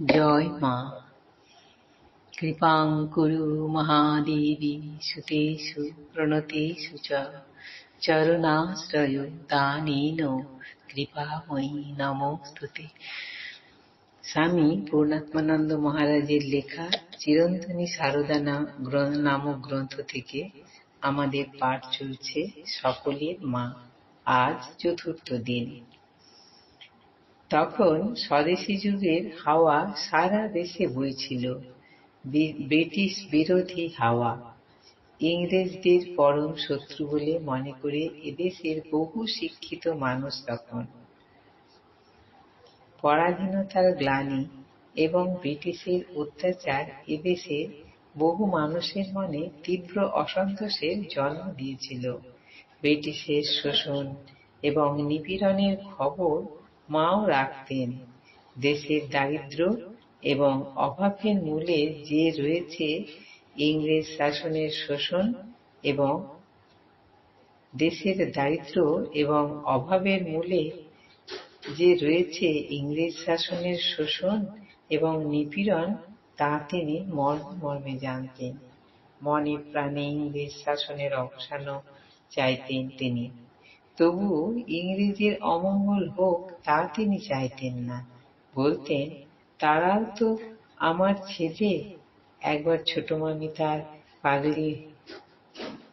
জয় মা। কৃপাং কুরু মহাদেবী, সুতেষু, প্রণতেষু চরণাশ্রয় দানেন, কৃপাময়ী নমস্তুতে। স্বামী পূর্ণাত্মানন্দ মহারাজের লেখা চিরন্তনী সারদা নামক গ্রন্থ থেকে আমাদের পাঠ চলছে সকলের মা। আজ চতুর্থ দিন। তখন স্বদেশী যুগের হাওয়া সারা দেশে বইছিল। ব্রিটিশ বিরোধী হাওয়া। ইংরেজদের পরম শত্রু বলে মনে করে এদেশের বহু শিক্ষিত মানুষ তখন। পরাধীনতার গ্লানি এবং ব্রিটিশের অত্যাচার এদেশে বহু মানুষের মনে তীব্র অসন্তোষের জন্ম দিয়েছিল। ব্রিটিশের শোষণ এবং নিপীড়নের খবর মাও রাখতেন। দেশের দারিদ্র এবং অভাবের মূলে যে রয়েছে ইংরেজ শাসনের শোষণ এবং দেশের দারিদ্র এবং অভাবের মূলে যে রয়েছে ইংরেজ শাসনের শোষণ এবং নিপীড়ন, তা তিনি মর্মে মর্মে জানতেন। মনে প্রাণে ইংরেজ শাসনের অবসানও চাইতেন তিনি। তবু ইংরেজের অমঙ্গল হোক, তা তিনি চাইতেন না। বলতেন তারাও তো আমার ছেলে। একবার ছোট মামি তার পাগলি,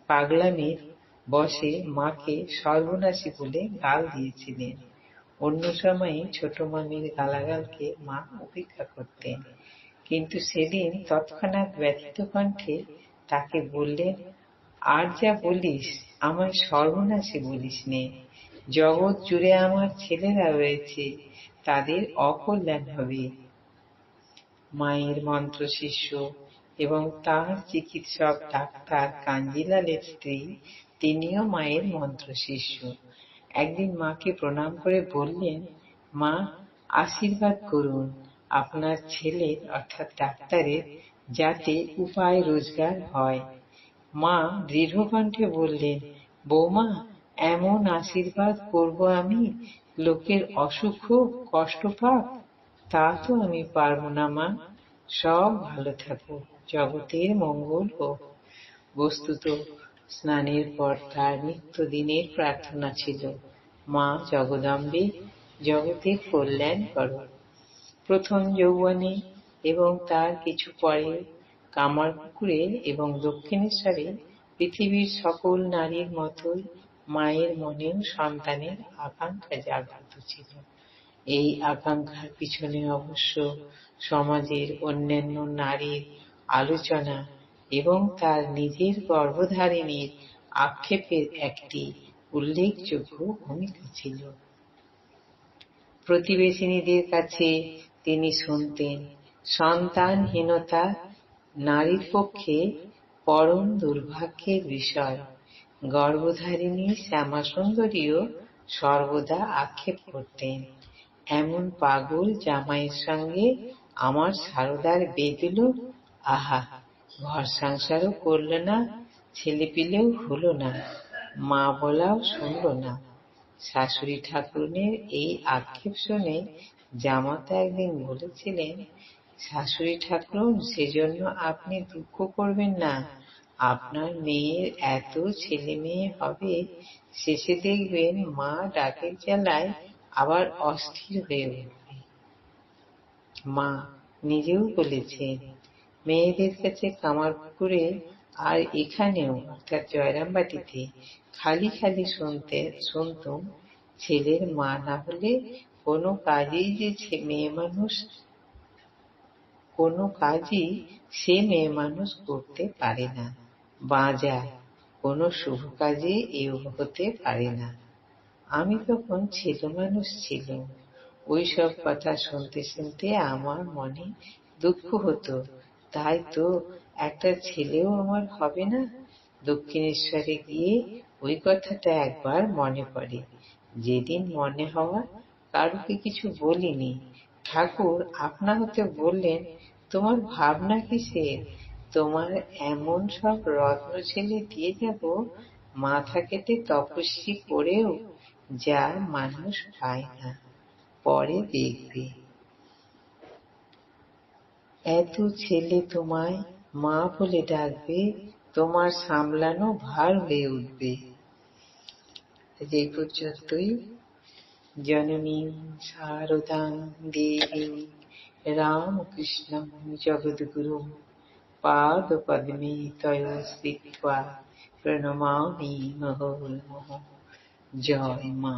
পাগলামির বসে মাকে সর্বনাশী বলে গাল দিয়েছিলেন। অন্য সময়ে ছোট মামির গালাগালকে মা উপেক্ষা করতেন। কিন্তু সেদিন তৎক্ষণাৎ ব্যথিত কণ্ঠে তাকে বললেন, আর যা বলিস আমার সর্বনাশী বলিস নে। জগৎ জুড়ে আমার ছেলেরা রয়েছে, তাদের অকল্যাণ হবে। মায়ের মন্ত্র শিষ্য এবং তার চিকিৎসক ডাক্তার কাঞ্জিলালের স্ত্রী, তিনিও মায়ের মন্ত্র শিষ্য। একদিন মাকে প্রণাম করে বললেন, মা, আশীর্বাদ করুন আপনার ছেলের অর্থাৎ ডাক্তারের, যাতে উপায় রোজগার হয়। মা দৃঢ় কণ্ঠে বললেন, বৌমা, এমন আশীর্বাদ করব আমি? লোকের অসুখ হোক, কষ্ট পাক, তা তো আমি পারব না মা। সব ভালো থাকো, জগতের মঙ্গল হোক। বস্তুত স্নানের পর তার নিত্যদিনের প্রার্থনা ছিল, মা জগদম্বে জগতের কল্যাণ করো। প্রথম যৌবনে এবং তার কিছু পরে কামারপুকুরে এবং দক্ষিণেশ্বরে পৃথিবীর সকল নারীর মতোই মায়ের মনেও সন্তানের আকাঙ্ক্ষা জাগ্রত ছিল। এই আকাঙ্ক্ষার পিছনে অবশ্য সমাজের অন্যান্য নারীর আলোচনা এবং তার নিজের গর্ভধারিণীর আক্ষেপের একটি উল্লেখযোগ্য ভূমিকা ছিল। প্রতিবেশিনীদের কাছে তিনি শুনতেন, সন্তানহীনতা নারীর পক্ষে পরম দুর্ভাগ্যের বিষয়। গর্ভধারিণী শ্যামাসুন্দরীও সর্বদা আক্ষেপ করতেন। এমন পাগল জামাইয়ের সঙ্গে আমার সারদার বেদল আহা, ঘর সংসারও করল না, ছেলে পিলেও হলো না, মা বলাও শুনল না। শাশুড়ি ঠাকুরনের এই আক্ষেপ শুনে জামাতা একদিন বলেছিলেন শাশুড়ি ঠাকুরন সেজন্য আপনি দুঃখ করবেন না। আপনার মেয়ের এত ছেলে মেয়ে হবে, শেষে দেখবেন মা ডাকের জ্বালায় আবার অস্থির হয়ে উঠবে। মা নিজেও বলেছেন, মেয়েদের কাছে কামারপুকুরে আর এখানেও অর্থাৎ জয়রামবাটিতে খালি খালি শুনতে, শুনতুম, ছেলের মা না হলে কোনো কাজেই যে মেয়ে মানুষ কোনো কাজই সে মেয়ে মানুষ করতে পারে না। বাঁজা কোনো শুভ কাজে এও হতে পারে না। আমি তখন ছেলে মানুষ ছিলাম ওই সব কথা শুনতে শুনতে আমার মনে দুঃখ হতো। তাই তো একটা ছেলেও আমার হবে না। দক্ষিণেশ্বরে গিয়ে ওই কথাটা একবার মনে পড়ে। যেদিন মনে হওয়া কারুকে কিছু বলিনি। ঠাকুর আপনা হতে বললেন তোমার ভাবনা কিসের তোমার এমন সব রত্ন ছেলে দিয়ে যাব, মাথা কেটে তপস্বী করেও যা মানুষ পায় না, পরে দেখবে। এত ছেলে তোমায় মা বলে ডাকবে, তোমার সামলানো ভার হয়ে উঠবে। এই পর্যন্তই জননী শারদাং দেবী। राम कृष्ण जगद्गुरुं पादपद्मे तयो स्थित्वा प्रणमामि प्रणमा जय मा।